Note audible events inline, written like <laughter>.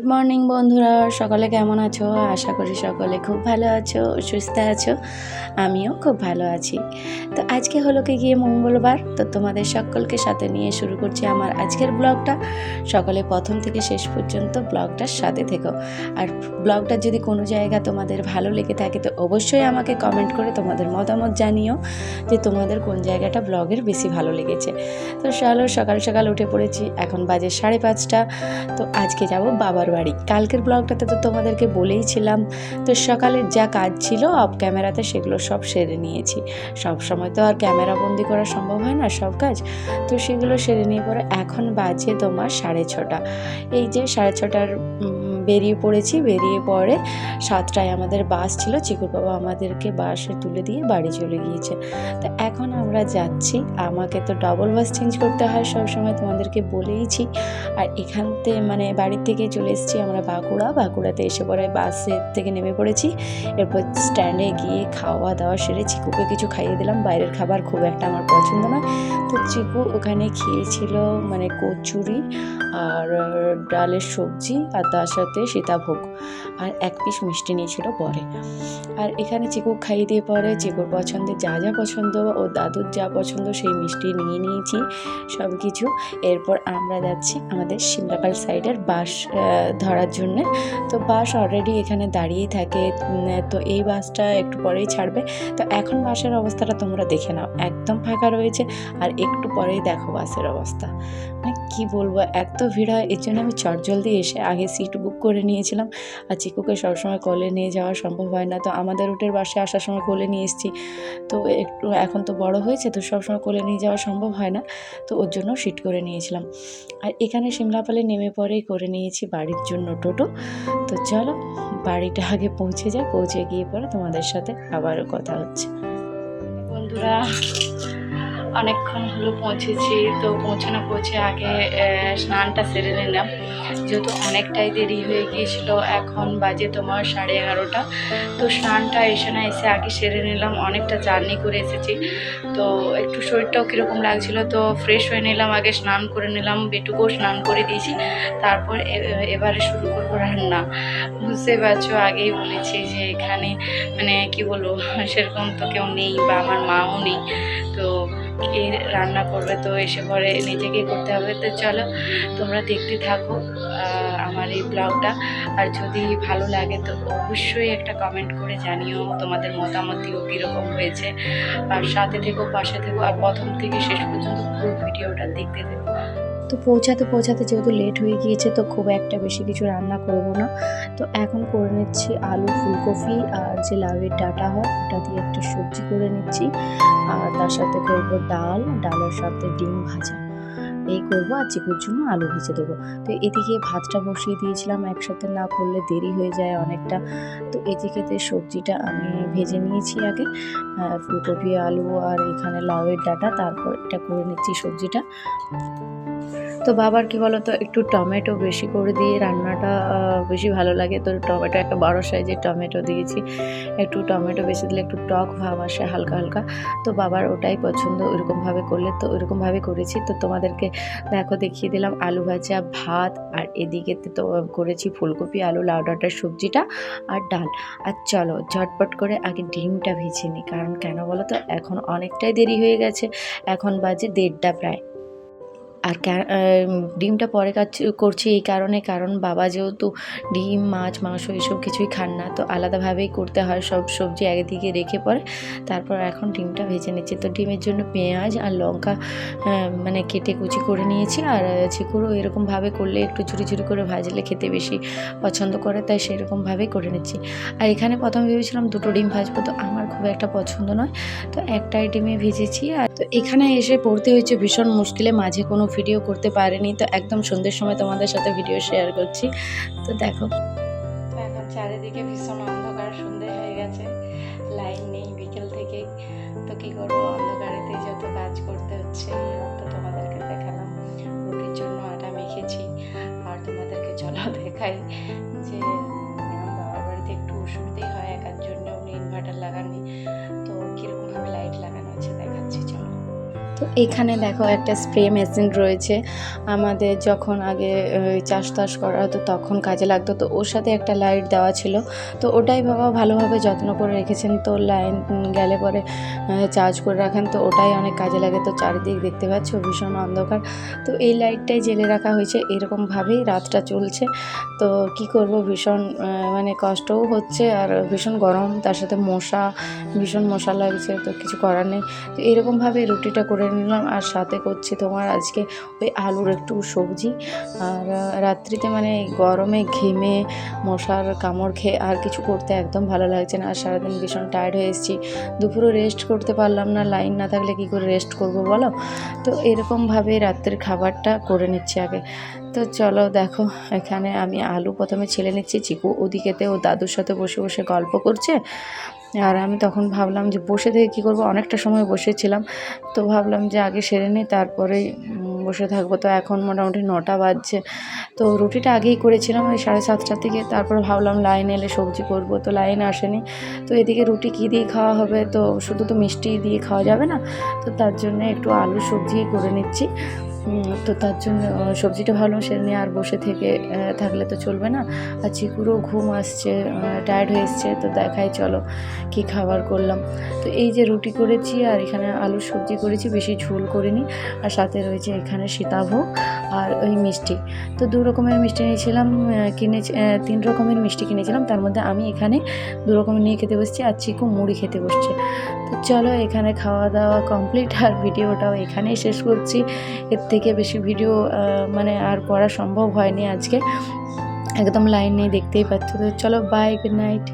Good morning বন্ধুরা। সকলে কেমন আছো? আশা করি সকলে খুব ভালো আছো, সুস্থ আছো। আমিও খুব ভালো আছি। তো আজকে হলো কি গিয়ে মঙ্গলবার। তো তোমাদের সকলকে সাথে নিয়ে শুরু করছি আমার আজকের ব্লগটা। সকলে প্রথম থেকে শেষ পর্যন্ত ব্লগটার সাথে থেকো। আর ব্লগটা যদি কোনো জায়গা তোমাদের ভালো লেগে থাকে, তো অবশ্যই আমাকে কমেন্ট করে তোমাদের মতামত জানিও যে তোমাদের কোন জায়গাটা ব্লগের বেশি ভালো লেগেছে। তো চলো সকাল সকাল উঠে পড়েছি। এখন বাজে সাড়ে পাঁচটা। তো আজকে যাব বাবার বাড়ি। কালকের ব্লগটাতে তো তোমাদেরকে বলেইছিলাম, তো সকালের যা কাজ ছিল অফ ক্যামেরাতে সেগুলো সব সেরে নিয়েছি। সব সময় তো আর ক্যামেরা বন্দি করা সম্ভব হয় না সব কাজ, তো সেগুলো সেরে নিয়ে পরে এখন বাজে তোমার সাড়ে ছটা। এই যে সাড়ে ছটার বেরিয়ে পড়েছি, বেরিয়ে পরে সাতটায় আমাদের বাস ছিল, চিকুর বাবা আমাদেরকে বাসে তুলে দিয়ে বাড়ি চলে গিয়েছে। তো এখন আমরা যাচ্ছি, আমাকে তো ডবল বাস চেঞ্জ করতে হয় সব সময় তোমাদেরকে বলেইছি। আর এখান থেকে মানে বাড়ির থেকে চলে এসেছি আমরা বাঁকুড়া, বাঁকুড়াতে এসে পরে বাসের থেকে নেমে পড়েছি। এরপর স্ট্যান্ডে গিয়ে খাওয়া দাওয়া সেরে চিকুকে কিছু খাইয়ে দিলাম। বাইরের খাবার খুব একটা আমার পছন্দ নয়। তো চিকু ওখানে খেয়েছিল মানে কচুরি আর ডালের সবজি আর তার সীতাভোগ আর এক পিস মিষ্টি নিয়েছিল পরে। আর এখানে চিকু খাইয়ে দিয়ে পরে চিকুর পছন্দের যা যা পছন্দ ও দাদুর যা পছন্দ সেই মিষ্টি নিয়ে নিয়েছি সব কিছু এরপর আমরা যাচ্ছি আমাদের সিমলাপাল সাইডের বাস ধরার জন্যে। তো বাস অলরেডি এখানে দাঁড়িয়েই থাকে। তো এই বাসটা একটু পরেই ছাড়বে। তো এখন বাসের অবস্থাটা তোমরা দেখে নাও। একদম ফাঁকা রয়েছে আর একটু পরেই দেখো বাসের অবস্থা। মানে কী বলব, এত ভিড় হয়, এর জন্য আমি চটজলদি এসে আগে সিট বুক করে নিয়েছিলাম। আর চিকুকে সবসময় কলে নিয়ে যাওয়া সম্ভব হয় না। তো আমাদের রুটের বাসে আসার সময় কোলে নিয়ে এসেছি। তো একটু এখন তো বড় হয়েছে, তো সবসময় কোলে নিয়ে যাওয়া সম্ভব হয় না। তো ওর জন্য সিট করে নিয়েছিলাম। আর এখানে সিমলাপালে নেমে পরেই করে নিয়েছি বাড়ির জন্য টোটো। তো চলো, বাড়িটা আগে পৌঁছে যায় পৌঁছে গিয়ে পরে তোমাদের সাথে আবারও কথা হচ্ছে। বন্ধুরা অনেকক্ষণ হলো পৌঁছেছি, তো পৌঁছানো পৌঁছে আগে স্নানটা সেরে নিলাম। যেহেতু অনেকটাই দেরি হয়ে গিয়েছিল, এখন বাজে তোমার সাড়ে এগারোটা। তো স্নানটা এসে না এসে আগে সেরে নিলাম, অনেকটা জার্নি করে এসেছি। তো একটু শরীরটাও কীরকম লাগছিল, তো ফ্রেশ হয়ে নিলাম, আগে স্নান করে নিলাম, বেটুকুও স্নান করে দিয়েছি। তারপর এবারে শুরু করব রান্না। বুঝতে পারছ, আগেই বলেছি যে এখানে মানে কি বলব, <laughs> সেরকম তো কেউ নেই বা আমার মাও নেই। তো কে রান্না করবে, তো এসে পরে নিজেকে করতে হবে। তো চলো, তোমরা দেখতে থাকো আমার এই ব্লগটা আর যদি ভালো লাগে, তো অবশ্যই একটা কমেন্ট করে জানিও তোমাদের মতামত দিও, কীরকম হয়েছে। আর সাথে থেকো, পাশে থেকো, আর প্রথম থেকে শেষ পর্যন্ত পুরো ভিডিওটা দেখতে থেকো। তো পৌঁছাতে পৌঁছাতে যেহেতু লেট হয়ে গিয়েছে, তো খুব একটা বেশি কিছু রান্না করব না। তো এখন করে নিচ্ছি আলু ফুলকপি আর যে লাউয়ের ডাটা হয়, ওটা দিয়ে একটা সবজি করে নিচ্ছি। আর তার সাথে করব ডাল, ডালের সাথে ডিম ভাজা। এই করব, আর চিকুর জন্য আলু ভেজে দেবো। তো এদিকে ভাতটা বসিয়ে দিয়েছিলাম একসাথে না করলে দেরি হয়ে যায় অনেকটা। তো এদিকে সবজিটা আমি ভেজে নিয়েছি আগে ফুলকপি, আলু আর এখানে লাউয়ের ডাটা, তারপর এটা করে নিচ্ছি সবজিটা। তো বাবার কি বলতো, একটু টমেটো বেশি করে দিয়ে রান্নাটা বেশি ভালো লাগে। তো টমেটো, একটা বড় সাইজের টমেটো দিয়েছি। একটু টমেটো বেশি দিলে একটু টক ভাব আসে হালকা হালকা। তো বাবার ওটাই পছন্দ, ওইরকমভাবে করলে তো, ওইরকমভাবে করেছি। তো তোমাদেরকে দেখো দেখিয়ে দিলাম, আলু ভাজা, ভাত, আর এদিকে তো করেছি ফুলকপি, আলু, লাউ ডাটার সবজিটা আর ডাল। আর চলো ঝটপট করে আগে ডিমটা ভেজে নিই, কারণ কেন বলো তো, এখন অনেকটাই দেরি হয়ে গেছে, এখন বাজে দেড়টা প্রায়। আর ডিমটা পরে কাজ, করছি এই কারণে, কারণ বাবা যেহেতু ডিম, মাছ, মাংস এসব কিছুই খান না, তো আলাদাভাবেই করতে হয় সব সবজি একদিকে রেখে পরে, তারপর এখন ডিমটা ভেজে নিচ্ছি। তো ডিমের জন্য পেঁয়াজ আর লঙ্কা মানে কেটে কুচি করে নিয়েছি, আর চিকুরও এরকমভাবে করলে একটু ঝুরি ঝুরি করে ভাজলে খেতে বেশি পছন্দ করে, তাই সেরকমভাবেই করে নিচ্ছি। আর এখানে প্রথমে ভেবেছিলাম দুটো ডিম ভাজবো, তো আমার খুব একটা পছন্দ নয়, তো একটাই ডিমে ভেজেছি, আর তো এখানে এসে পড়তে হয়েছে ভীষণ মুশকিলে, মাঝে কোনো ভিডিও করতে পারিনি, তো একদম সন্ধ্যের সময় তোমাদের সাথে ভিডিও শেয়ার করছি। তো দেখো। তো এখন চারিদিকে ভীষণ অন্ধকার, সন্ধে হয়ে গেছে। লাইন নেই বিকেল থেকে। তো কি করব? অন্ধকারেতেই যত কাজ করতে হচ্ছে, তো তোমাদেরকে দেখালাম। রুটির জন্য আটা মেখেছি। আর তোমাদেরকে চলো দেখাই। তো এখানে দেখো একটা স্প্রে মেশিন রয়েছে। আমাদের যখন আগে চাষ টাস করা হতো তখন কাজে লাগতো। তো ওর সাথে একটা লাইট দেওয়া ছিল। তো ওটাই বাবা ভালোভাবে যত্ন করে রেখেছেন। তো লাইন গেলে পরে চার্জ করে রাখেন। তো ওটাই অনেক কাজে লাগে। তো চারিদিক দেখতে পাচ্ছ, ভীষণ অন্ধকার। তো এই লাইটটাই জেলে রাখা হয়েছে। এরকমভাবেই রাতটা চলছে। তো কি করব? ভীষণ মানে কষ্টও হচ্ছে আর ভীষণ গরম। তার সাথে মশা, ভীষণ মশা লাগছে। তো কিছু করার নেই। তো এরকমভাবে রুটিটা করে নিলাম আর সাথে করছি তোমার আজকে ওই আলুর একটু সবজি। আর রাত্রিতে মানে গরমে ঘেমে মশার কামড় খেয়ে আর কিছু করতে একদম ভালো লাগছে না। আর সারাদিন ভীষণ টায়ার্ড হয়ে এসেছি। দুপুরে রেস্ট করতে পারলাম না লাইন না থাকলে কি করে রেস্ট করব বলো? তো এরকমভাবে রাত্রের খাবারটা করে নিচ্ছি আগে। তো চলো দেখো, এখানে আমি আলু প্রথমে ছেলে নিচ্ছি, চিকু ওদিকেতে ও দাদুর সাথে বসে বসে গল্প করছে। আর আমি তখন ভাবলাম যে বসে থেকে কী করব? অনেকটা সময় বসেছিলাম। তো ভাবলাম যে আগে সেরে নিই, তারপরেই বসে থাকব। তো এখন মোটামুটি নটা বাজছে। তো রুটিটা আগেই করেছিলাম ওই সাড়ে সাতটার থেকে তারপর ভাবলাম লাইন এলে সবজি করব। তো লাইন আসেনি। তো এদিকে রুটি কী দিয়ে খাওয়া হবে? তো শুধু তো মিষ্টি দিয়ে খাওয়া যাবে না। তো তার জন্য একটু আলু সবজি করে নিচ্ছি। তো তার জন্য সবজিটা ভালো সেরে নিয়ে আর বসে থেকে থাকলে তো চলবে না। আর চিকুরও ঘুম আসছে টায়ার্ড হয়ে এসছে, তো দেখাই চলো কি খাবার করলাম। তো এই যে রুটি করেছি আর এখানে আলুর সবজি করেছি, বেশি ঝোল করিনি। আর সাথে রয়েছে এখানে সীতাভোগ আর ওই মিষ্টি। তো দু রকমের মিষ্টি নিয়েছিলাম কিনেছি তিন রকমের মিষ্টি কিনেছিলাম। তার মধ্যে আমি এখানে দু রকমের নিয়ে খেতে বসছি আর চিকু মুড়ি খেতে বসছে। তো চলো এখানে খাওয়া দাওয়া কমপ্লিট আর ভিডিওটাও এখানেই শেষ করছি। এর থেকে বেশি ভিডিও মানে আর করা সম্ভব হয়নি আজকে। একদম লাইন নেই, দেখতেই পাচ্ছ। তো চলো বাই গুড নাইট